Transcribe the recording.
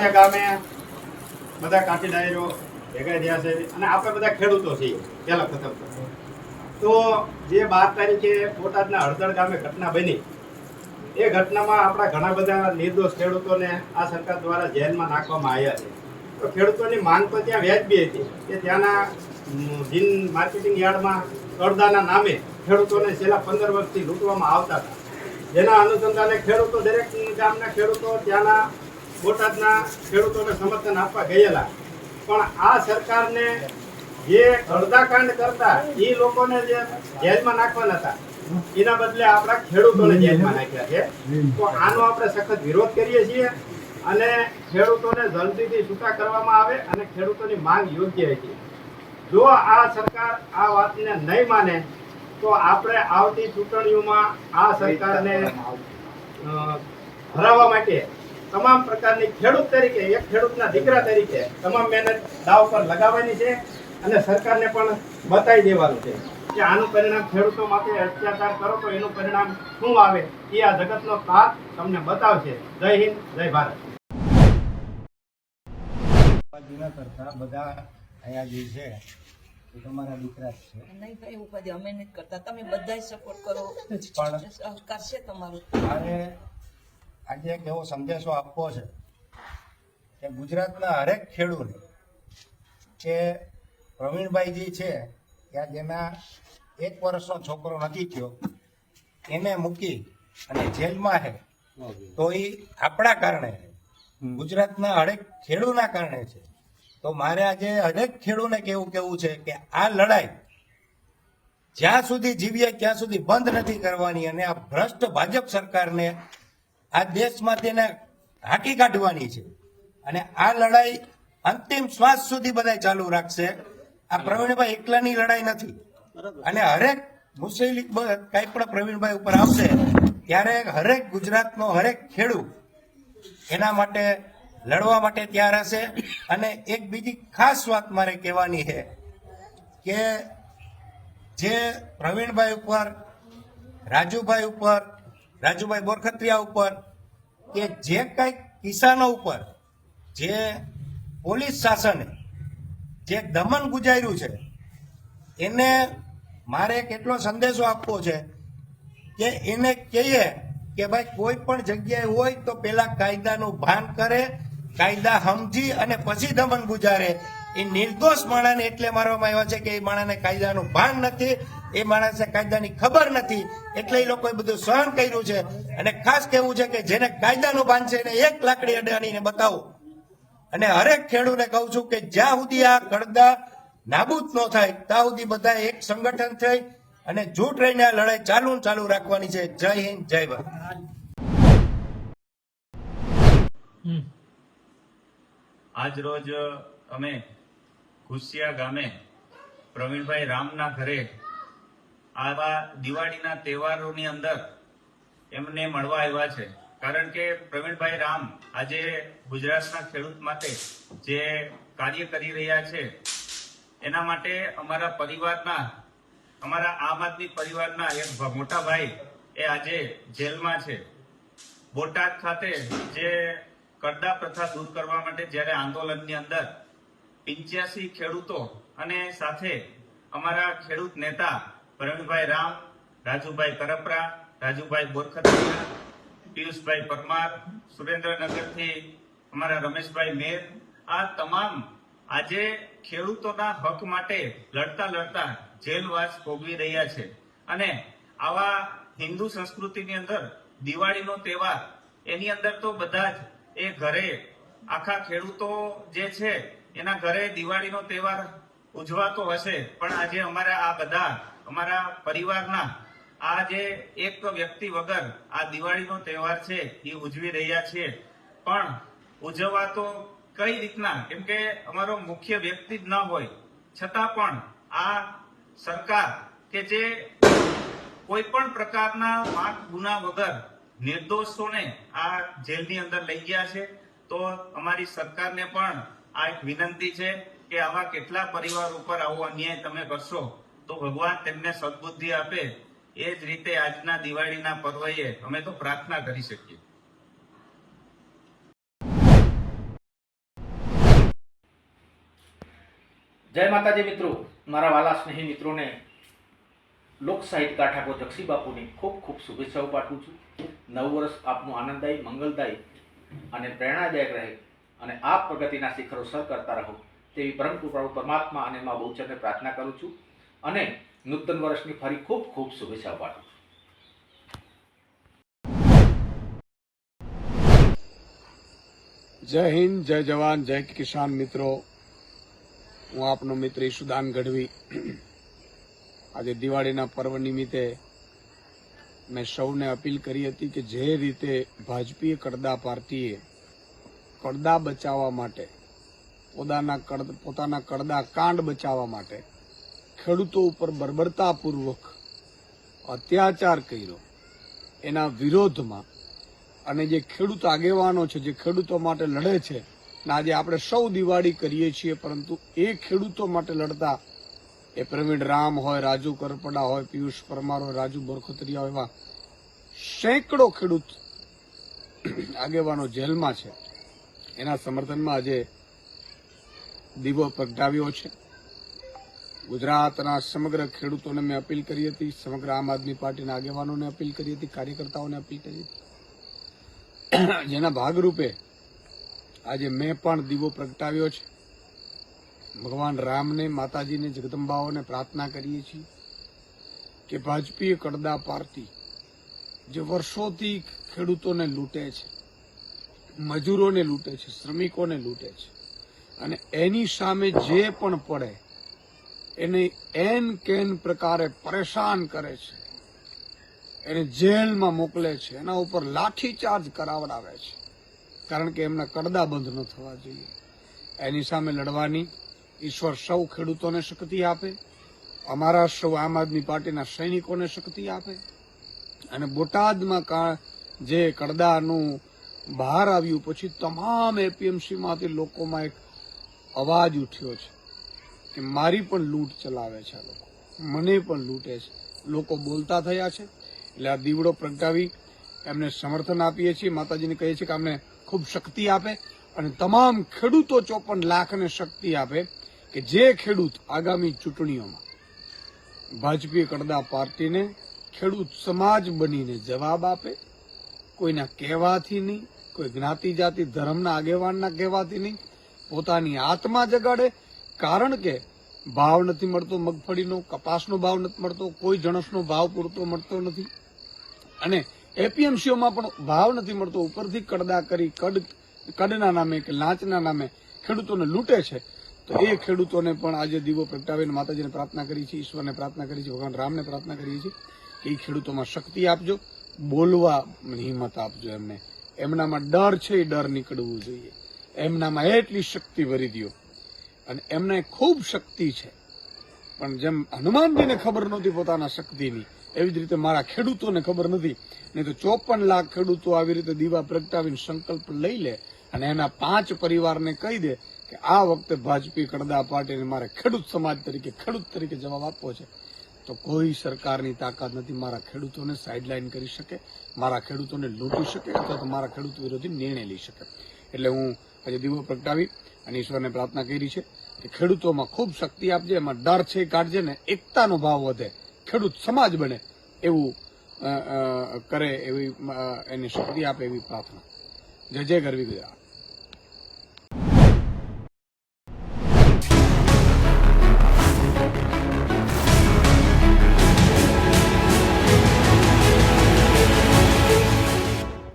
દિવાળિયા ગામે. બધા કાઠી ડાયરો ભેગા થયા છે. અને આપણે બધા ખેડૂતો છીએ. પહેલા ખતમ તો. જે બાર તારીખે બોટાદના હળદળ ગામે ઘટના બની. એ ઘટનામાં આપણા ઘણા બધા નિર્દોષ ખેડૂતોને આ સરકાર દ્વારા જેલમાં નાખવામાં આવ્યા છે. તો ખેડૂતોની માંગ તો ત્યાં વ્યાજબી હતી કે ત્યાંના જીન માર્કેટિંગ યાર્ડમાં કરદાના નામે ખેડૂતોને છેલ્લા પંદર વર્ષથી લૂંટવામાં આવતા હતા. જેના અનુસંધાને ખેડૂતો દરેક ગામના ખેડૂતો ત્યાંના બોટાદના ખેડૂતોને સમર્થન આપવા ગયેલા. પણ આ સરકારને જે અડધાકાંડ કરતા એ લોકોને જે જેલમાં નાખવાના હતા, એના બદલે આપણા ખેડૂતોને જેલમાં નાખ્યા છે. તો આનો આપણે સખત વિરોધ કરીએ છીએ અને ખેડૂતોને જલ્દીથી છૂટા કરવામાં આવે અને ખેડૂતોની માંગ યોગ્ય છે જો આ સરકાર આ વાતને નહીં માને, તો આપણે આવતી ચૂંટણીઓમાં આ સરકારને હરાવવા માટે તમામ પ્રકારની ખેડૂત તરીકે એક ખેડૂતના દીકરા તરીકે તમામ મહેનત દાવ પર લગાવવાની છે અને સરકારને પણ બતાવી દેવાનું છે કે આનું પરિણામ ખેડૂતો માટે અત્યાચાર કરો તો એનું પરિણામ શું આવે એ આ જગતનો પાક તમને બતાવશે. જય હિન્દ જય ભારત. કરતા બધા અહીંયા જે છે એ તમારા દીકરા છે. નહીં ભાઈ ઉપાધિ અમે નથી કરતા. તમે બધાય સપોર્ટ કરો. પણ સહકાર છે તમારું. મારે આજે એક એવો સંદેશો આપવો છે કે ગુજરાતના હરેક ખેડૂત કે પ્રવીણભાઈજી છે કે જેના એક વર્ષનો છોકરો નથી થયો એને મૂકી અને જેલમાં છે તો એ આપણા કારણે ગુજરાતના હરેક ખેડૂના કારણે છે. તો મારે આજે હરેક ખેડૂને કેવું કેવું છે કે આ લડાઈ જ્યાં સુધી જીવીએ ત્યાં સુધી બંધ નથી કરવાની અને આ ભ્રષ્ટ ભાજપ સરકારને આ દેશમાં તેને હાકી કાઢવાની છે. અને આ લડાઈ અંતિમ શ્વાસ સુધી બધા ચાલુ રાખશે. આ પ્રવીણભાઈ એકલાની લડાઈ નથી. અને હરેક મુસ્લિમ કઈ પણ પ્રવીણભાઈ ઉપર આવશે, ત્યારે હરેક ગુજરાતનો હરેક ખેડૂત એના માટે લડવા માટે તૈયાર હશે. અને એક બીજી ખાસ વાત મારે કહેવાની છે કે જે પ્રવીણભાઈ ઉપર, રાજુભાઈ ઉપર રાજુભાઈ બોરખત્રિયા ઉપર કે જે કંઈક કિસાનો ઉપર જે પોલીસ શાસને જે દમન ગુજાર્યું છે, એને મારે કેટલો સંદેશો આપવો છે કે એને કહીએ કે ભાઈ કોઈ પણ જગ્યાએ હોય તો પેલા કાયદાનું ભાન કરે, કાયદા સમજી અને પછી દમન ગુજારે. એ નિર્દોષ માણાને એટલે મારવામાં આવ્યા છે કે એ માણાને કાયદાનું ભાન નથી એ માણસને કાયદાની ખબર નથી. એટલે એ લોકોએ બધું સહન કર્યું છે. અને ખાસ કહેવું છે કે જેને કાયદાનું ભાન છે એને એક લાકડી અડાણીને બતાવો. અને હરેક ખેડૂને કહું છું કે જ્યાં સુધી આ કડદા નાબૂદ ન થાય ત્યાં સુધી બધા એક સંગઠન થઈ અને જૂટ રહીને આ લડાઈ ચાલુ ચાલુ રાખવાની છે. જય હિન્દ જય ભારત. આજ રોજ અમે ઘુસિયા ગામે પ્રવીણભાઈ રામના ઘરે આવા દિવાળીના તહેવારોની અંદર એમને મળવા આવ્યા છે. કારણ કે પ્રવીણભાઈ રામ આજે ગુજરાતના ખેડૂત માટે જે કાર્ય કરી રહ્યા છે, એના માટે અમારા પરિવારના, અમારા આમ આદમી પરિવારના એક મોટા ભાઈ એ આજે જેલમાં છે. બોટાદ ખાતે જે કરડા પ્રથા દૂર કરવા માટે જ્યારે આંદોલનની અંદર પિંચ્યાસી ખેડૂતો અને સાથે અમારા ખેડૂત નેતા પ્રવીણભાઈ રામ રાજુભાઈ કરપરા રાજુભાઈ બોરખતિયા પિયુષભાઈ પરમાર, સુરેન્દ્રનગરથી અમારા રમેશભાઈ મેર, આ તમામ આજે ખેડૂતોના હક માટે લડતા લડતા જેલવાસ ભોગવી રહ્યા છે. અને આવા હિન્દુ સંસ્કૃતિની અંદર દિવાળીનો તહેવાર, એની અંદર તો બધા જ એ ઘરે આખા ખેડૂતો જે છે, એના ઘરે દિવાળીનો તહેવાર ઉજવાતો હશે. પણ આજે અમારા આ બધા અમારા પરિવારના આ જે એક વ્યક્તિ વગર આ દિવાળીનો તહેવાર છે, એ ઉજવી રહ્યા છીએ પણ ઉજવવા તો કઈ રીતના? કેમ કે અમારો મુખ્ય વ્યક્તિ જ ન હોય. છતાં પણ આ સરકાર કે જે કોઈ પણ પ્રકારના વાંક ગુના વગર નિર્દોષોને આ જેલની અંદર લઈ ગયા છે, તો અમારી સરકારને પણ આ એક વિનંતી છે કે આવા કેટલા પરિવાર ઉપર આવો અન્યાય તમે કરશો. તો ભગવાન તેમને સદબુદ્ધિ આપે એ જ રીતે આજના દિવાળીના પર્વએ અમે તો પ્રાર્થના કરી શકીએ. જય માતાજી મિત્રો, મારા વાલા સ્નેહી મિત્રોને લોક સાહિત્ય કાઠાકો જક્ષી બાપુની ખૂબ ખૂબ શુભેચ્છાઓ પાઠવું છું. નવ વર્ષ આપનું આનંદદાયી, મંગલદાયી અને પ્રેરણાદાયક રહે અને આપ પ્રગતિના શિખરો સર કરતા રહો તેવી પરમ કૃપાળુ પરમાત્મા અને મા બહુચરને પ્રાર્થના કરું છું. અને નૂતન વર્ષની ફરી ખૂબ ખૂબ શુભેચ્છા પાઠવું જય હિન્દ, જય જવાન, જય કિસાન મિત્રો. હું આપનો મિત્ર ઈશુદાન ગઢવી. આજે દિવાળીના પર્વ નિમિત્તે મેં સૌને અપીલ કરી હતી કે જે રીતે ભાજપીય કડદા પાર્ટીએ કડદા બચાવવા માટે, પોતાના કડ પોતાના કડદા કાંડ બચાવવા માટે ખેડૂતો ઉપર બર્બરતાપૂર્વક અત્યાચાર કર્યો. એના વિરોધમાં અને જે ખેડૂત આગેવાનો છે, જે ખેડૂતો માટે લડે છે, ને આજે આપણે સૌ દિવાળી કરીએ છીએ, પરંતુ એ ખેડૂતો માટે લડતા એ પ્રવીણ રામ હોય, રાજુ કરપડા હોય, પિયુષ પરમાર હોય, રાજુ બોરખોતરિયા હોય, એવા સેંકડો ખેડૂત આગેવાનો જેલમાં છે. એના સમર્થનમાં આજે દીવો પ્રગટાવ્યો છે. ગુજરાતના સમગ્ર ખેડૂતોને મેં અપીલ કરી હતી, સમગ્ર આમ આદમી પાર્ટીના આગેવાનોને અપીલ કરી હતી, કાર્યકર્તાઓને અપીલ કરી હતી. જેના ભાગરૂપે આજે મેં પણ દીવો પ્રગટાવ્યો છે. ભગવાન રામને, માતાજીને, જગદંબાઓને પ્રાર્થના કરીએ છીએ કે ભાજપીય કડદા પાર્ટી જે વર્ષોથી ખેડૂતોને લૂંટે છે, મજૂરોને લૂંટે છે, શ્રમિકોને લૂંટે છે અને એની સામે જે પણ પડે એને એન કેન પ્રકારે પરેશાન કરે છે. એને જેલમાં મોકલે છે. એના ઉપર લાઠીચાર્જ કરાવડાવે છે. કારણ કે એમના કડદા બંધ ન થવા જોઈએ. એની સામે લડવાની ઈશ્વર સૌ ખેડૂતોને શક્તિ આપે. અમારા સૌ આમ આદમી પાર્ટીના સૈનિકોને શક્તિ આપે. અને બોટાદમાં કા- જે કડદાનું બહાર આવ્યું પછી તમામ એપીએમસીમાંથી લોકોમાં એક અવાજ ઉઠ્યો છે. કે મારી પણ લૂંટ ચલાવે છે લોકો. મને પણ લૂંટે છે. લોકો બોલતા થયા છે. એટલે આ દીવડો પ્રગટાવી એમને સમર્થન આપીએ છીએ. માતાજીને કહીએ છીએ કે અમને ખૂબ શક્તિ આપે અને તમામ ખેડૂતો ચોપન લાખને શક્તિ આપે કે જે ખેડૂત આગામી ચૂંટણીઓમાં ભાજપી કડદા પાર્ટીને ખેડૂત સમાજ બનીને જવાબ આપે. કોઈના કહેવાથી નહીં, કોઈ જ્ઞાતિ જાતિ, ધર્મના આગેવાનના કહેવાથી નહીં, પોતાની આત્મા જગાડે કારણ કે ભાવ નથી મળતો, મગફળીનો, કપાસનો ભાવ નથી મળતો, કોઈ જણસનો ભાવ પૂરતો મળતો નથી. અને એપીએમસીઓમાં પણ ભાવ નથી મળતો. ઉપરથી કડદા કરી, કડ, કડના નામે કે લાંચના નામે ખેડૂતોને લૂંટે છે. તો એ ખેડૂતોને પણ આજે દીવો પ્રગટાવીને માતાજીને પ્રાર્થના કરી છે, ઈશ્વરને પ્રાર્થના કરી છે, ભગવાન રામને પ્રાર્થના કરીએ છીએ કે એ ખેડૂતોમાં શક્તિ આપજો, બોલવા હિંમત આપજો એમને. એમનામાં ડર છે, એ ડર નીકળવું જોઈએ. એમનામાં એટલી શક્તિ ભરી દો અને એમને ખૂબ શક્તિ છે. પણ જેમ હનુમાનજીને ખબર નહોતી પોતાના શક્તિની, એવી જ રીતે મારા ખેડૂતોને ખબર નથી. નહીં તો ચોપન લાખ ખેડૂતો આવી રીતે દીવા પ્રગટાવીને સંકલ્પ લઈ લે અને એના પાંચ પરિવારને કહી દે કે આ વખતે ભાજપી કડદા પાર્ટીને મારે ખેડૂત સમાજ તરીકે, ખેડૂત તરીકે જવાબ આપવો છે. તો કોઈ સરકારની તાકાત નથી મારા ખેડૂતોને સાઇડલાઇન કરી શકે, મારા ખેડૂતોને લૂંટી શકે અથવા તો મારા ખેડૂત વિરોધી નિર્ણય લઈ શકે. એટલે હું આજે દીવો પ્રગટાવી અને ઈશ્વરને પ્રાર્થના કરી છે. કે ખેડૂતોમાં ખૂબ શક્તિ આપજે, એમાં ડર છે, કાઢજે ને એકતાનો ભાવ વધે. ખેડૂત સમાજ બને એવું કરે એવી એની શક્તિ આપે એવી પ્રાર્થના. જય જય ગરવી ગુજરાત.